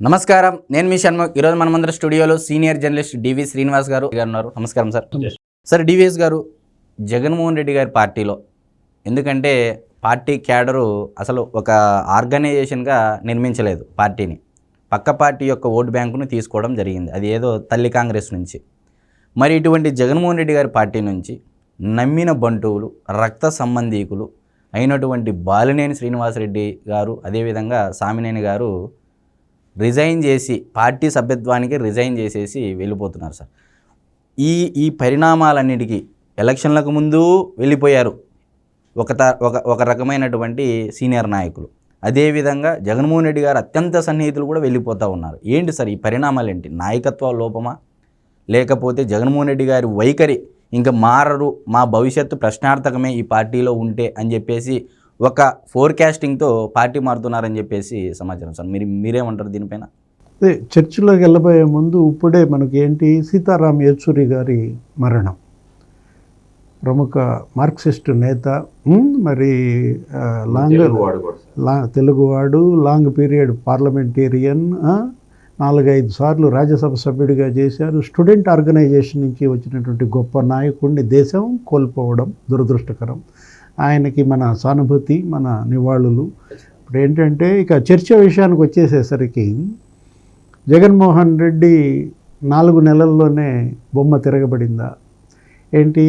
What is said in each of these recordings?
నమస్కారం. నేను మీ షణ్ముఖ్. ఈరోజు మనమందరం స్టూడియోలో సీనియర్ జర్నలిస్ట్ డివి శ్రీనివాస్ గారు గారు ఉన్నారు. నమస్కారం సార్. సార్ డివిఎస్ గారు జగన్మోహన్ రెడ్డి గారి పార్టీలో. ఎందుకంటే పార్టీ క్యాడరు అసలు ఒక ఆర్గనైజేషన్గా నిర్మించలేదు పార్టీని. పక్క పార్టీ యొక్క ఓటు బ్యాంకును తీసుకోవడం జరిగింది. అది ఏదో తల్లి కాంగ్రెస్ నుంచి. మరి ఇటువంటి జగన్మోహన్ రెడ్డి గారి పార్టీ నుంచి నమ్మిన బంటువులు రక్త సంబంధీకులు అయినటువంటి బాలినేని శ్రీనివాసరెడ్డి గారు అదేవిధంగా సామినేని గారు రిజైన్ చేసి పార్టీ సభ్యత్వానికి రిజైన్ చేసేసి వెళ్ళిపోతున్నారు సార్. ఈ ఈ పరిణామాలన్నిటికీ ఎలక్షన్లకు ముందు వెళ్ళిపోయారు ఒక త ఒక ఒక రకమైనటువంటి సీనియర్ నాయకులు. అదేవిధంగా జగన్మోహన్ రెడ్డి గారు అత్యంత సన్నిహితులు కూడా వెళ్ళిపోతూ ఉన్నారు. ఏంటి సార్ ఈ పరిణామాలు ఏంటి? నాయకత్వ లోపమా? లేకపోతే జగన్మోహన్ రెడ్డి గారి వైఖరి ఇంకా మారరు మా భవిష్యత్తు ప్రశ్నార్థకమే ఈ పార్టీలో ఉంటే అని చెప్పేసి ఒక ఫోర్కాస్టింగ్తో పార్టీ మారుతున్నారని చెప్పేసి సమాచారం సార్. మీరు మీరేమంటారు దీనిపైన? అదే చర్చిలోకి వెళ్ళబోయే ముందు ఇప్పుడే మనకి ఏంటి సీతారాం యేచూరి గారి మరణం. ప్రముఖ మార్క్సిస్ట్ నేత మరి లాంగ్ లా తెలుగువాడు లాంగ్ పీరియడ్ పార్లమెంటేరియన్ నాలుగైదు సార్లు రాజ్యసభ సభ్యుడిగా చేశారు. స్టూడెంట్ ఆర్గనైజేషన్ నుంచి వచ్చినటువంటి గొప్ప నాయకుడిని దేశం కోల్పోవడం దురదృష్టకరం. ఆయనకి మన సానుభూతి మన నివాళులు. ఇప్పుడు ఏంటంటే ఇక చర్చ విషయానికి వచ్చేసేసరికి జగన్మోహన్ రెడ్డి నాలుగు నెలల్లోనే బొమ్మ తిరగబడిందా? ఏంటి?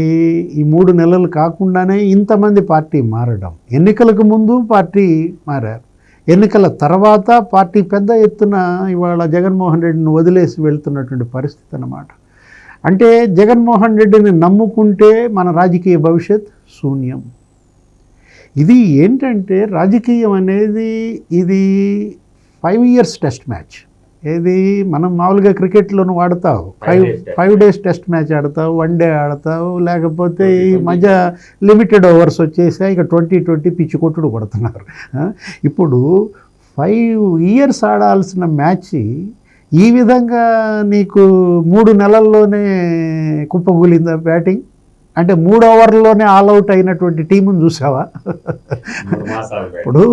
ఈ మూడు నెలలు కాకుండానే ఇంతమంది పార్టీ మారడం. ఎన్నికలకు ముందు పార్టీ మారారు. ఎన్నికల తర్వాత పార్టీ పెద్ద ఎత్తున ఇవాళ జగన్మోహన్ రెడ్డిని వదిలేసి వెళ్తున్నటువంటి పరిస్థితి అన్నమాట. అంటే జగన్మోహన్ రెడ్డిని నమ్ముకుంటే మన రాజకీయ భవిష్యత్ శూన్యం. ఇది ఏంటంటే రాజకీయం అనేది ఇది ఫైవ్ ఇయర్స్ టెస్ట్ మ్యాచ్ ఏది మనం మామూలుగా క్రికెట్లోను వాడతావు five five days test match ఆడతావు one day ఆడతావు లేకపోతే ఈ మధ్య లిమిటెడ్ ఓవర్స్ వచ్చేసాయి ఇక ట్వంటీ ట్వంటీ పిచ్చి కొట్టుడు కొడుతున్నారు. ఇప్పుడు ఫైవ్ ఇయర్స్ ఆడాల్సిన మ్యాచ్ ఈ విధంగా నీకు మూడు నెలల్లోనే కుప్పగూలిందా బ్యాటింగ్ అంటే మూడు ఓవర్లోనే ఆల్అవుట్ అయినటువంటి టీముని చూసావా? ఇప్పుడు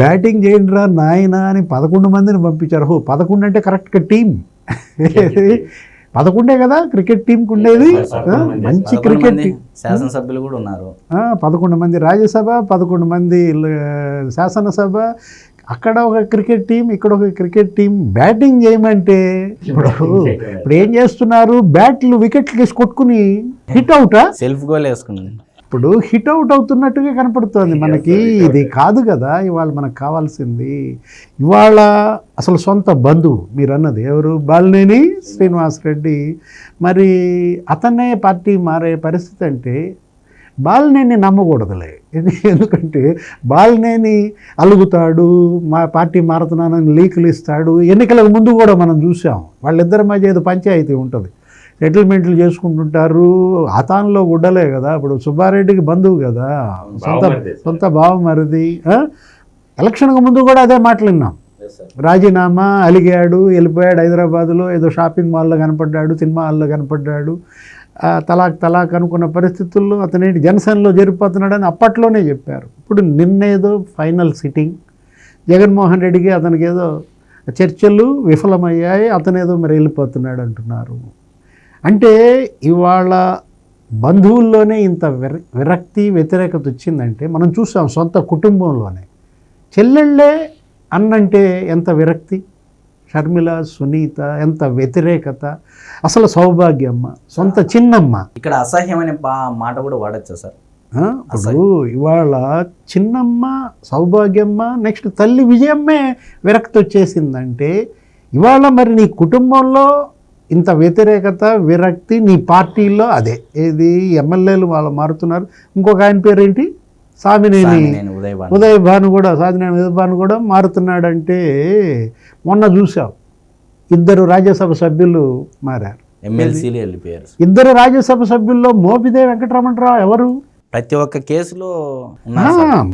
బ్యాటింగ్ చేయండి రా నాయన అని పదకొండు మందిని పంపించారు. హో పదకొండు అంటే కరెక్ట్గా టీం పదకొండే కదా క్రికెట్ టీంకి ఉండేది మంచి క్రికెట్ శాసనసభ్యులు కూడా ఉన్నారు. పదకొండు మంది రాజ్యసభ పదకొండు మంది శాసనసభ అక్కడ ఒక క్రికెట్ టీం ఇక్కడ ఒక క్రికెట్ టీం బ్యాటింగ్ చేయమంటే ఇప్పుడు ఇప్పుడు ఏం చేస్తున్నారు? బ్యాట్లు వికెట్లు వేసి కొట్టుకుని హిట్ అవుటా సెల్ఫ్ గోల్ వేసుకున్నాను. ఇప్పుడు హిట్ అవుట్ అవుతున్నట్టుగా కనపడుతోంది మనకి. ఇది కాదు కదా ఇవాళ మనకు కావాల్సింది. ఇవాళ అసలు సొంత బంధువు మీరు అన్నది ఎవరు? బాలినేని శ్రీనివాసరెడ్డి మరి అతనే పార్టీ మారే పరిస్థితి అంటే బాలినేని నమ్మకూడదులే. ఎందు- ఎందుకంటే బాలినేని అలుగుతాడు మా పార్టీ మారుతున్నానని లీకులు ఇస్తాడు. ఎన్నికలకు ముందు కూడా మనం చూసాం. వాళ్ళిద్దరి మధ్య ఏదో పంచాయతీ ఉంటుంది. సెటిల్మెంట్లు చేసుకుంటుంటారు. అతాన్లో గుడ్డలే కదా. ఇప్పుడు సుబ్బారెడ్డికి బంధువు కదా. సొంత సొంత బావమరిది? ఎలక్షన్కి ముందు కూడా అదే మాటలు విన్నాం. రాజీనామా అలిగాడు వెళ్ళిపోయాడు హైదరాబాద్లో. ఏదో షాపింగ్ మాల్లో కనపడ్డాడు సినిమా హాల్లో కనపడ్డాడు. తలాక్ తలాక్ అనుకున్న పరిస్థితుల్లో అతనేంటి జనసేనలో జరిగిపోతున్నాడని అప్పట్లోనే చెప్పారు. ఇప్పుడు నిన్నేదో ఫైనల్ సిట్టింగ్. జగన్మోహన్ రెడ్డికి అతనికి ఏదో చర్చలు విఫలమయ్యాయి అతనేదో మరి వెళ్ళిపోతున్నాడు అంటున్నారు. అంటే ఇవాళ బంధువుల్లోనే ఇంత విరక్తి వ్యతిరేకత వచ్చిందంటే మనం చూసాం సొంత కుటుంబంలోనే. చెల్లెళ్ళే అన్నంటే ఎంత విరక్తి? షర్మిల సునీత ఎంత వ్యతిరేకత. అసలు సౌభాగ్యమ్మ సొంత చిన్నమ్మ. ఇక్కడ అసహ్యమైన మాట కూడా వాడచ్చా సార్? ఇప్పుడు ఇవాళ చిన్నమ్మ సౌభాగ్యమ్మ నెక్స్ట్ తల్లి విజయమ్మే విరక్తి వచ్చేసిందంటే ఇవాళ మరి నీ కుటుంబంలో ఇంత వ్యతిరేకత విరక్తి నీ పార్టీలో అదే. ఏది ఎమ్మెల్యేలు వాళ్ళు మారుతున్నారు. ఇంకొక ఆయన పేరేంటి? సామినేని నేను ఉదయ్ భాను. కూడా సాధినేని ఉదయ్ భాను కూడా మారుతున్నాడంటే మొన్న చూసాం ఇద్దరు రాజ్యసభ సభ్యులు మారారు ఎమ్మెల్సీలు వెళ్ళిపోయారు ఇద్దరు రాజ్యసభ సభ్యుల్లో మోపిదే వెంకటరమణరావు ఎవరు ప్రతి ఒక్క కేసులో.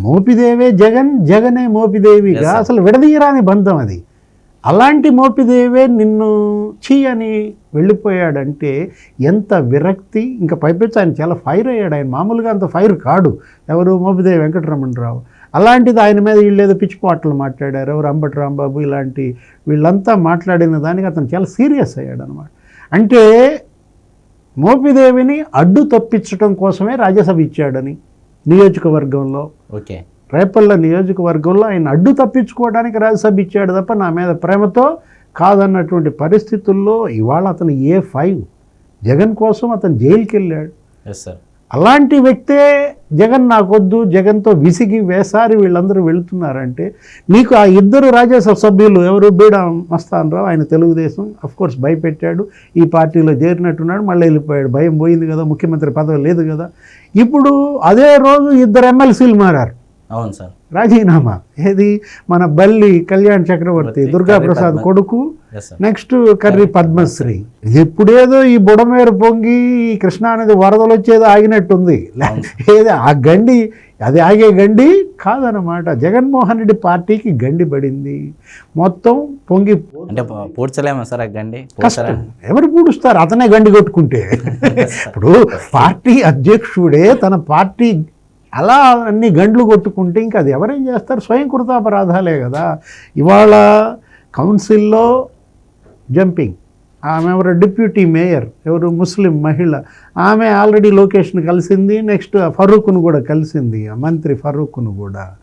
మోపిదేవే జగన్ జగనే మోపిదేవిగా. అసలు విడదీయరాని బంధం అది అలాంటి మోపిదేవే నిన్ను చీ అని వెళ్ళిపోయాడంటే ఎంత విరక్తి. ఇంకా పైపెచ్చు ఆయన చాలా ఫైర్ అయ్యాడు. ఆయన మామూలుగా అంత ఫైర్ కాడు. ఎవరు మోపిదేవి వెంకటరమణరావు? అలాంటిది ఆయన మీద వీళ్ళు ఏదో పిచ్చి పాటలు మాట్లాడారు. ఎవరు అంబటి రాంబాబు ఇలాంటి వీళ్ళంతా మాట్లాడిన దానికి అతను చాలా సీరియస్ అయ్యాడు అనమాట అంటే మోపిదేవిని అడ్డు తప్పించడం కోసమే రాజ్యసభ ఇచ్చాడని నియోజకవర్గంలో. ఓకే. రేపల్ల నియోజకవర్గంలో ఆయన అడ్డు తప్పించుకోవడానికి రాజ్యసభ ఇచ్చాడు తప్ప నా మీద ప్రేమతో కాదన్నటువంటి పరిస్థితుల్లో ఇవాళ అతను ఏ ఫైవ్? జగన్ కోసం అతను జైలుకి వెళ్ళాడు ఎస్ సార్ అలాంటి వ్యక్తే జగన్ నాకొద్దు జగన్తో విసిగి వేసారి వీళ్ళందరూ వెళుతున్నారంటే నీకు ఆ ఇద్దరు రాజ్యసభ సభ్యులు ఎవరు? బీడా మస్తాన్ రావు ఆయన తెలుగుదేశం అఫ్ కోర్స్ భయపెట్టాడు ఈ పార్టీలో చేరినట్టున్నాడు మళ్ళీ వెళ్ళిపోయాడు. భయం పోయింది కదా ముఖ్యమంత్రి పదవి లేదు కదా. ఇప్పుడు అదే రోజు ఇద్దరు ఎమ్మెల్సీలు మారారు. అవును సార్. రాజీనామా. ఏది? మన బల్లి కళ్యాణ్ చక్రవర్తి చక్రవర్తి, దుర్గా కర్రి ప్రసాద్ పద్మ- కొడుకు నెక్స్ట్ కర్రి పద్మశ్రీ. ఇది ఇప్పుడేదో ఈ బుడమేరు పొంగి ఈ కృష్ణా అనేది వరదలు వచ్చేదో ఆగినట్టుంది. ఏది? ఆ గండి అది ఆగే గండి కాదనమాట జగన్మోహన్ రెడ్డి పార్టీకి గండి పడింది. మొత్తం పొంగి అంటే పూడ్చలేమా సార్ ఆ గండి? ఎవరు పూడుస్తారు? అతనే గండి కొట్టుకుంటే. ఇప్పుడు పార్టీ అధ్యక్షుడే తన పార్టీ అలా అన్ని గండ్లు కొట్టుకుంటే ఇంకా అది ఎవరేం చేస్తారు? స్వయం కృతాపరాధాలే కదా. ఇవాళ కౌన్సిల్లో జంపింగ్. ఆమె ఎవరు? Deputy mayor. ఎవరు? ముస్లిం మహిళ. ఆమె ఆల్రెడీ లొకేషన్ కలిసింది. నెక్స్ట్ ఫరూక్ను కూడా కలిసింది. మంత్రి ఫరూక్ను కూడా.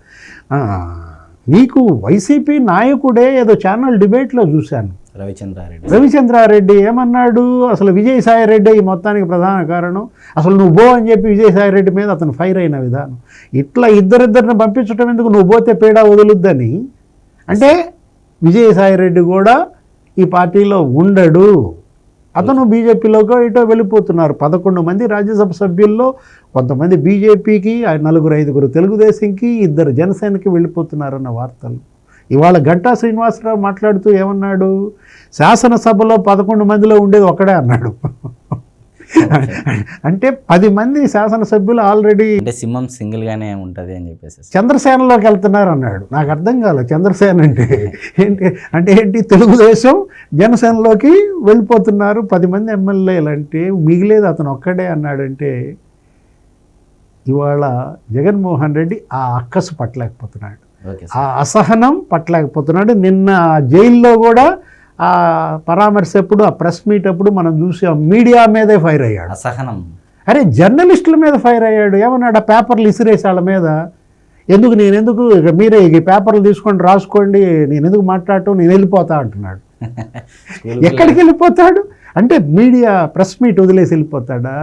నీకు వైసీపీ నాయకుడే ఏదో ఛానల్ డిబేట్లో చూశాను. రవిచంద్రారెడ్డి. రవిచంద్రారెడ్డి ఏమన్నాడు? అసలు విజయసాయి రెడ్డి ఈ మొత్తానికి ప్రధాన కారణం. అసలు నువ్వు బో అని చెప్పి విజయసాయి రెడ్డి మీద అతను ఫైర్ అయిన విధానం. ఇట్లా ఇద్దరిద్దరిని పంపించడం ఎందుకు? నువ్వు పోతే పీడ వదులుద్దని. అంటే విజయసాయి రెడ్డి కూడా ఈ పార్టీలో ఉండడు. అతను బీజేపీలోకి ఇటో వెళ్ళిపోతున్నారు. పదకొండు మంది రాజ్యసభ సభ్యుల్లో కొంతమంది బీజేపీకి నలుగురు ఐదుగురు తెలుగుదేశంకి ఇద్దరు జనసేనకి వెళ్ళిపోతున్నారన్న వార్తలు. ఇవాళ గంటా శ్రీనివాసరావు మాట్లాడుతూ ఏమన్నాడు? శాసనసభలో పదకొండు మందిలో ఉండేది ఒకడే అన్నాడు. అంటే పది మంది శాసనసభ్యులు ఆల్రెడీ అంటే సింహం సింగిల్ గానే ఉంటది అని చెప్పేసి. చంద్రసేనలోకి వెళ్తున్నారు అన్నాడు. నాకు అర్థం కాలేదు చంద్రసేన అంటే ఏంటి అంటే ఏంటి? తెలుగుదేశం జనసేనలోకి వెళ్ళిపోతున్నారు. పది మంది ఎమ్మెల్యేలు అంటే మిగిలేదు అతను ఒక్కడే అన్నాడంటే ఇవాళ జగన్మోహన్ రెడ్డి ఆ అక్కసు పట్టలేకపోతున్నాడు. ఆ అసహనం పట్టలేకపోతున్నాడు. నిన్న జైల్లో కూడా ఆ పరామర్శ అప్పుడు ఆ ప్రెస్ మీట్ అప్పుడు మనం చూసాం మీడియా మీదే ఫైర్ అయ్యాడు. అసహనం. అరే జర్నలిస్టుల మీద ఫైర్ అయ్యాడు. ఏమన్నాడు ఆ పేపర్లు ఇసిరేసి వాళ్ళ మీద? ఎందుకు నేను ఎందుకు ఇక మీరే ఈ పేపర్లు తీసుకొని రాసుకోండి నేను ఎందుకు మాట్లాడటం నేను వెళ్ళిపోతా అంటున్నాడు. ఎక్కడికి వెళ్ళిపోతాడు? అంటే మీడియా ప్రెస్ మీట్ వదిలేసి వెళ్ళిపోతాడా?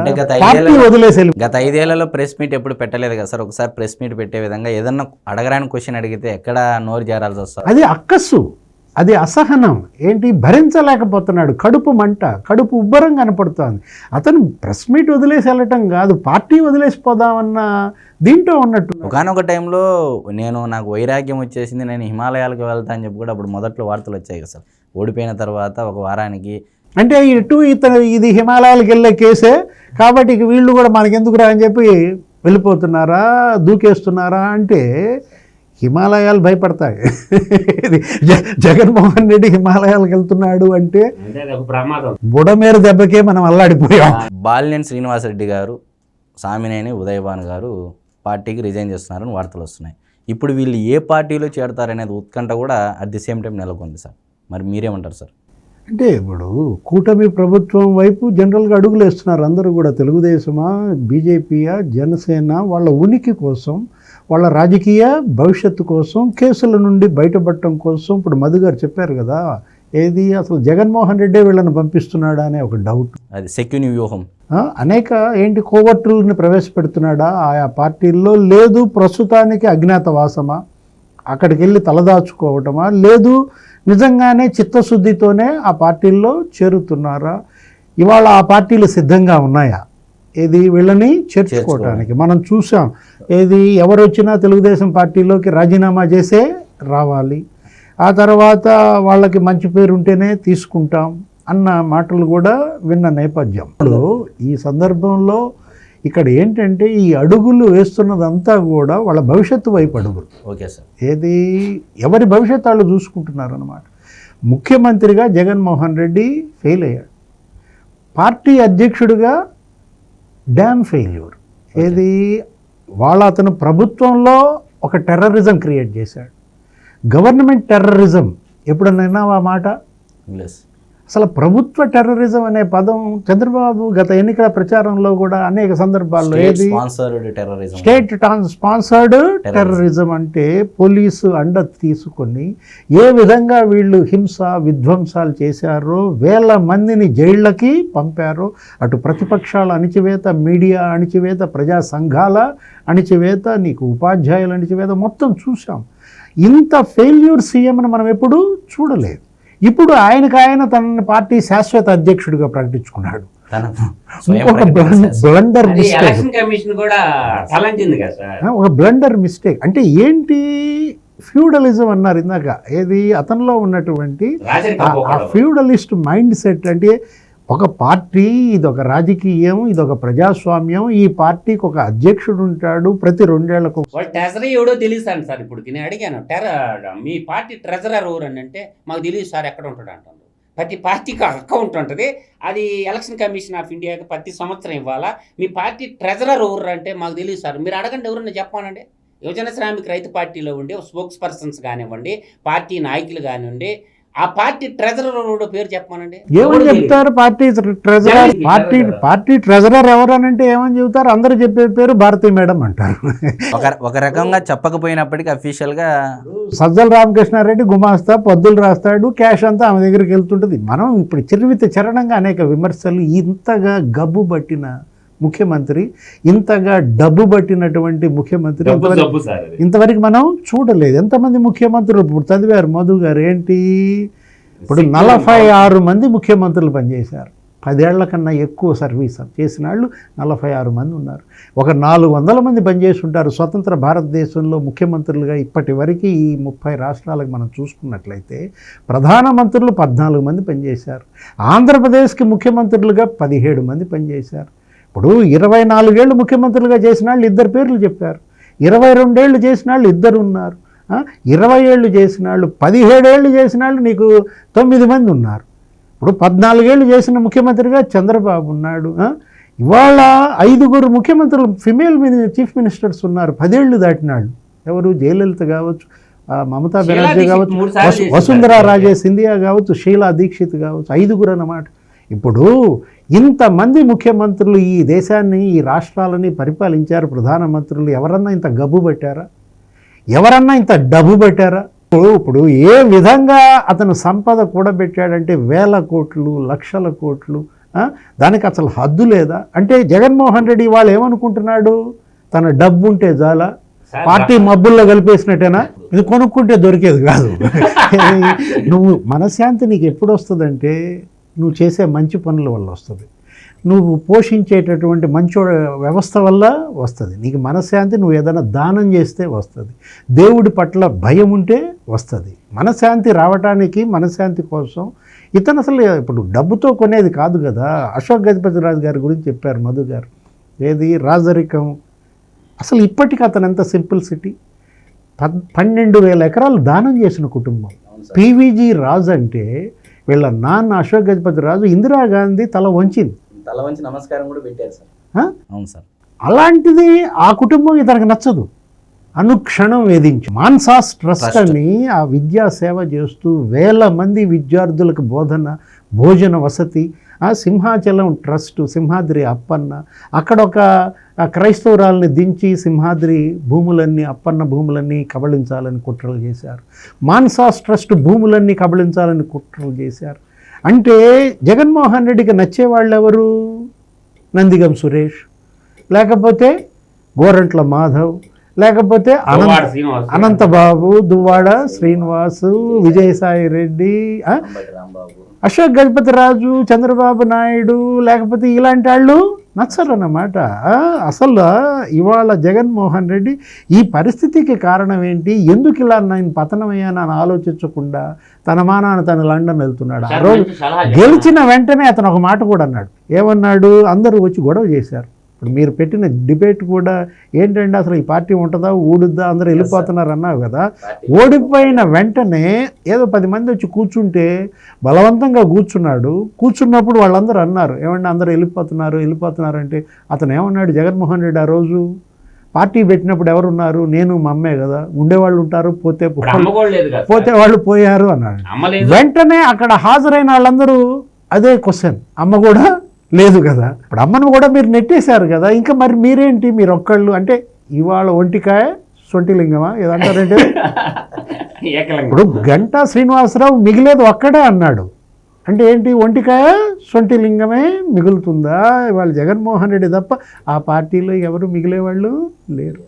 పార్టీ వదిలేసి గత ఐదేళ్ళలో ప్రెస్ మీట్ ఎప్పుడు పెట్టలేదు కదా సార్? ఒకసారి ప్రెస్ మీట్ పెట్టే విధంగా ఏదన్నా అడగరాని క్వశ్చన్ అడిగితే ఎక్కడ నోరు జారాల్సి వస్తుంది. అది అక్కస్సు అది అసహనం. ఏంటి? భరించలేకపోతున్నాడు. కడుపు మంట కడుపు ఉబ్బరం కనపడుతోంది. అతను ప్రెస్ మీట్ వదిలేసి వెళ్ళటం కాదు పార్టీ వదిలేసిపోదామన్న దీంట్లో ఉన్నట్టు ఒకనొక టైంలో నేను నాకు వైరాగ్యం వచ్చేసింది నేను హిమాలయాలకు వెళ్తా అని చెప్పి కూడా అప్పుడు మొదట్లో వార్తలు వచ్చాయి కదా సార్. ఓడిపోయిన తర్వాత ఒక వారానికి అంటే ఇటు ఇతను ఇది హిమాలయాలకు వెళ్ళే కేసే కాబట్టి వీళ్ళు కూడా మనకెందుకురా అని చెప్పి వెళ్ళిపోతున్నారా దూకేస్తున్నారా అంటే హిమాలయాలు భయపడతాయి. జగన్మోహన్ రెడ్డి హిమాలయాలకు వెళ్తున్నాడు అంటే బుడమేరు దెబ్బకే మనం అల్లాడిపోయాం. బాలినేని శ్రీనివాసరెడ్డి గారు సామినేని ఉదయభాన్ గారు పార్టీకి రిజైన్ చేస్తున్నారని వార్తలు వస్తున్నాయి. ఇప్పుడు వీళ్ళు ఏ పార్టీలో చేరతారనేది ఉత్కంఠ కూడా అట్ ది సేమ్ టైం నెలకొంది సార్. మరి మీరేమంటారు సార్? అంటే ఇప్పుడు కూటమి ప్రభుత్వం వైపు జనరల్గా అడుగులు వేస్తున్నారు అందరూ కూడా. తెలుగుదేశమా బీజేపీయా జనసేన వాళ్ళ ఉనికి కోసం వాళ్ళ రాజకీయ భవిష్యత్తు కోసం కేసుల నుండి బయటపడటం కోసం ఇప్పుడు మధు గారు చెప్పారు కదా ఏది అసలు జగన్మోహన్ రెడ్డే వీళ్ళని పంపిస్తున్నాడా అనే ఒక డౌట్ అది సెక్యూని వ్యూహం. అనేక ఏంటి కోవట్రుల్ని ప్రవేశపెడుతున్నాడా ఆయా పార్టీల్లో లేదు ప్రస్తుతానికి అజ్ఞాతవాసమా అక్కడికి వెళ్ళి తలదాచుకోవటమా లేదు నిజంగానే చిత్తశుద్ధితోనే ఆ పార్టీల్లో చేరుతున్నారా ఇవాళ ఆ పార్టీలు సిద్ధంగా ఉన్నాయా? ఏది వీళ్ళని చేర్చుకోవటానికి. మనం చూసాం ఏది ఎవరు వచ్చినా తెలుగుదేశం పార్టీలోకి రాజీనామా చేసే రావాలి. ఆ తర్వాత వాళ్ళకి మంచి పేరు ఉంటేనే తీసుకుంటాం అన్న మాటలు కూడా విన్న నేపథ్యం. ఇప్పుడు ఈ సందర్భంలో ఇక్కడ ఏంటంటే ఈ అడుగులు వేస్తున్నదంతా కూడా వాళ్ళ భవిష్యత్తు వైపు అడుగులు. Okay sir. ఏది ఎవరి భవిష్యత్తు వాళ్ళు చూసుకుంటున్నారు అనమాట ముఖ్యమంత్రిగా జగన్మోహన్ రెడ్డి ఫెయిల్ అయ్యాడు. పార్టీ అధ్యక్షుడిగా డ్యామ్ ఫెయిల్యూర్ ఏది? వాళ్ళ అతను ప్రభుత్వంలో ఒక టెర్రరిజం క్రియేట్ చేశాడు. గవర్నమెంట్ టెర్రరిజం ఎప్పుడన్నా విన్నావా ఆ మాట? అసలు ప్రభుత్వ టెర్రరిజం అనే పదం చంద్రబాబు గత ఎన్నికల ప్రచారంలో కూడా అనేక సందర్భాల్లో ఏది? స్టేట్ స్పాన్సర్డ్ టెర్రరిజం అంటే పోలీసు అండ తీసుకొని ఏ విధంగా వీళ్ళు హింస విధ్వంసాలు చేశారో వేల మందిని జైళ్ళకి పంపారో అటు ప్రతిపక్షాల అణిచివేత మీడియా అణిచివేత ప్రజా సంఘాల అణిచివేత నీకు ఉపాధ్యాయుల అణిచివేత మొత్తం చూసాం ఇంత ఫెయిల్యూర్ సీఎంని మనం ఎప్పుడూ చూడలేదు. ఇప్పుడు ఆయనకు ఆయన తన పార్టీ శాశ్వత అధ్యక్షుడిగా ప్రకటించుకున్నాడు. తన స్వయం ఇంకొక ప్రకటించేశారు. Blunder mistake. ఎలక్షన్ కమిషన్ కూడా తలంచింది కదా సార్. ఒక బ్లండర్ మిస్టేక్. అంటే ఏంటి ఫ్యూడలిజం అన్నారు ఇందాక. ఏది? అతనిలో ఉన్నటువంటి ఆ-. ఫ్యూడలిస్ట్ మైండ్ సెట్ అంటే ఒక పార్టీ ఇది ఒక రాజకీయం ఇది ఒక ప్రజాస్వామ్యం ఈ పార్టీకి ఒక అధ్యక్షుడు ఉంటాడు ప్రతి రెండేళ్ళకు ట్రెజరీ ఎవడో తెలియదు సార్ ఇప్పుడు నేను అడిగాను. టెర మీ పార్టీ ట్రెజరర్ ఎవరు అని అంటే మాకు తెలియదు సార్ ఎక్కడ ఉంటాడు అంటారు ప్రతి పార్టీకి అకౌంట్ ఉంటుంది. అది ఎలక్షన్ కమిషన్ ఆఫ్ ఇండియాకి ప్రతి సంవత్సరం ఇవ్వాలా? మీ పార్టీ ట్రెజరర్ ఎవరు అంటే మాకు తెలియదు సార్. మీరు అడగండి ఎవరన్నా చెప్పానండి యువజన శ్రామిక రైతు పార్టీలో ఉండి స్పోక్స్ పర్సన్స్ కానివ్వండి పార్టీ నాయకులు కానివ్వండి ఆ పార్టీ ట్రెజరర్ పేరు చెప్పానండి ఏమని చెప్తారు? Party treasurer party. Party treasurer ఎవరనంటే ఏమని చెబుతారు? అందరూ చెప్పే పేరు భారతీ మేడం అంటారు. ఒక ఒక రకంగా చెప్పకపోయినప్పటికీ అఫీషియల్గా సజ్జల రామకృష్ణారెడ్డి గుమాస్తా పొద్దులు రాస్తాడు క్యాష్ అంతా ఆమె దగ్గరికి వెళ్తుంటుంది. మనం ఇప్పుడు చిరువిత చరణంగా అనేక విమర్శలు ఇంతగా గబ్బు పట్టిన ముఖ్యమంత్రి ఇంతగా డబ్బు పట్టినటువంటి ముఖ్యమంత్రి ఇంతవరకు- మనం చూడలేదు. ఎంతమంది ముఖ్యమంత్రులు ఇప్పుడు చదివారు? మధు గారు ఏంటి? ఇప్పుడు నలభై ఆరు మంది ముఖ్యమంత్రులు పనిచేశారు. పదేళ్ళ కన్నా ఎక్కువ సర్వీస్ చేసిన వాళ్ళు నలభై ఆరు మంది ఉన్నారు. ఒక నాలుగు వందల మంది పనిచేసి ఉంటారు స్వతంత్ర భారతదేశంలో ముఖ్యమంత్రులుగా ఇప్పటి వరకు ఈ ముప్పై రాష్ట్రాలకు మనం చూసుకున్నట్లయితే ప్రధానమంత్రులు పద్నాలుగు మంది పనిచేశారు. ఆంధ్రప్రదేశ్కి ముఖ్యమంత్రులుగా పదిహేడు మంది పనిచేశారు. ఇప్పుడు ఇరవై నాలుగేళ్ళు ముఖ్యమంత్రులుగా చేసిన వాళ్ళు ఇద్దరు పేర్లు చెప్పారు. ఇరవై రెండేళ్ళు చేసిన వాళ్ళు ఇద్దరు ఉన్నారు. ఇరవై ఏళ్ళు చేసిన వాళ్ళు పదిహేడేళ్ళు చేసిన వాళ్ళు నీకు తొమ్మిది మంది ఉన్నారు. ఇప్పుడు పద్నాలుగేళ్ళు చేసిన ముఖ్యమంత్రిగా చంద్రబాబు ఉన్నాడు. ఇవాళ ఐదుగురు ముఖ్యమంత్రులు ఫిమేల్ చీఫ్ మినిస్టర్స్ ఉన్నారు. పదేళ్ళు దాటినాళ్ళు. ఎవరు? జయలలిత కావచ్చు మమతా బెనర్జీ కావచ్చు వసుంధరా. రాజే సింధియా కావచ్చు షీలా దీక్షిత్ కావచ్చు ఐదుగురు అన్నమాట. ఇప్పుడు ఇంతమంది ముఖ్యమంత్రులు ఈ దేశాన్ని ఈ రాష్ట్రాలని పరిపాలించారు ప్రధానమంత్రులు. ఎవరన్నా ఇంత గబ్బు పెట్టారా? ఎవరన్నా ఇంత డబ్బు పెట్టారా? ఇప్పుడు ఇప్పుడు ఏ విధంగా అతను సంపద కూడబెట్టాడంటే వేల కోట్లు లక్షల కోట్లు? దానికి అసలు హద్దు లేదా? అంటే జగన్మోహన్ రెడ్డి వాళ్ళు ఏమనుకుంటున్నాడు? తన డబ్బు ఉంటే చాలా పార్టీ మబ్బుల్లో కలిపేసినట్టేనా? ఇది కొనుక్కుంటే దొరికేది కాదు. నువ్వు మనశ్శాంతి నీకు ఎప్పుడు వస్తుందంటే నువ్వు చేసే మంచి పనుల వల్ల వస్తుంది. నువ్వు పోషించేటటువంటి మంచి వ్యవస్థ వల్ల వస్తుంది. నీకు మనశ్శాంతి నువ్వు ఏదైనా దానం చేస్తే వస్తుంది. దేవుడి పట్ల భయం ఉంటే వస్తుంది. మనశ్శాంతి రావటానికి మనశ్శాంతి కోసం ఇతను అసలు ఇప్పుడు డబ్బుతో కొనేది కాదు కదా. అశోక్ గజపతి రాజు గారి గురించి చెప్పారు మధు గారు. ఏది? రాజరికం. అసలు ఇప్పటికీ అతను ఎంత సింపుల్ సిటీ? పన్నెండు వేల ఎకరాలు దానం చేసిన కుటుంబం. పీవీజీ రాజు అంటే వీళ్ళ నాన్న అశోక్ గజపతి రాజు ఇందిరాగాంధీ తల వంచింది. తల వంచి నమస్కారం కూడా పెట్టారు సార్. ఆ? అవును సార్. అలాంటిది ఆ కుటుంబం ఇతనికి నచ్చదు. అనుక్షణం వేధించి. మాన్సాస్ ట్రస్ట్. అని ఆ విద్యా సేవ చేస్తూ వేల మంది విద్యార్థులకు బోధన భోజన వసతి సింహాచలం ట్రస్ట్ సింహాద్రి అప్పన్న అక్కడ ఒక క్రైస్తవురాల్ని దించి సింహాద్రి భూములన్నీ అప్పన్న భూములన్నీ కబళించాలని కుట్రలు చేశారు. మాన్సాస్ ట్రస్ట్ భూములన్నీ కబళించాలని కుట్రలు చేశారు. అంటే జగన్మోహన్ రెడ్డికి నచ్చేవాళ్ళు ఎవరు నందిగం సురేష్. లేకపోతే గోరంట్ల మాధవ్. లేకపోతే దువ్వాడ అనంత అనంతబాబు దువ్వాడ శ్రీనివాసు విజయసాయి రెడ్డి అశోక్ గజపతి రాజు చంద్రబాబు నాయుడు లేకపోతే ఇలాంటి వాళ్ళు నచ్చరన్నమాట. ఆ, అసలు ఇవాళ జగన్మోహన్ రెడ్డి ఈ పరిస్థితికి కారణం ఏంటి? ఎందుకు ఇలా నేను పతనమయ్యానని ఆలోచించకుండా తన మానాన తను లండన్ వెళ్తున్నాడు. ఆ రోజు. గెలిచిన వెంటనే అతను ఒక మాట కూడా అన్నాడు. ఏమన్నాడు? అందరూ వచ్చి గొడవ చేశారు. ఇప్పుడు మీరు పెట్టిన డిబేట్ కూడా ఏంటంటే అసలు ఈ పార్టీ ఉంటుందా ఊడుద్దా అందరూ వెళ్ళిపోతున్నారు అన్నావు కదా. ఓడిపోయిన వెంటనే ఏదో పది మంది వచ్చి కూర్చుంటే బలవంతంగా కూర్చున్నాడు. కూర్చున్నప్పుడు వాళ్ళందరూ అన్నారు ఏమంటే అందరూ వెళ్ళిపోతున్నారు వెళ్ళిపోతున్నారు అంటే అతను ఏమన్నాడు జగన్మోహన్ రెడ్డి ఆ రోజు పార్టీ పెట్టినప్పుడు ఎవరున్నారు? నేను మా అమ్మే కదా. ఉండేవాళ్ళు ఉంటారు పోతే పోతే. వాళ్ళు పోయారు అన్నాడు. వెంటనే అక్కడ హాజరైన వాళ్ళందరూ అదే క్వశ్చన్. అమ్మ కూడా లేదు కదా. ఇప్పుడు అమ్మను కూడా మీరు నెట్టేశారు కదా. ఇంకా మరి మీరేంటి? మీరు ఒక్కళ్ళు అంటే ఇవాళ ఒంటికాయ సొంటిలింగమా? ఏదంటారంటే ఇప్పుడు గంటా శ్రీనివాసరావు మిగిలేదు ఒక్కడే అన్నాడు. అంటే ఏంటి? ఒంటికాయ సొంటి లింగమే మిగులుతుందా? ఇవాళ జగన్మోహన్ రెడ్డి తప్ప ఆ పార్టీలో ఎవరు మిగిలేవాళ్ళు? లేరు.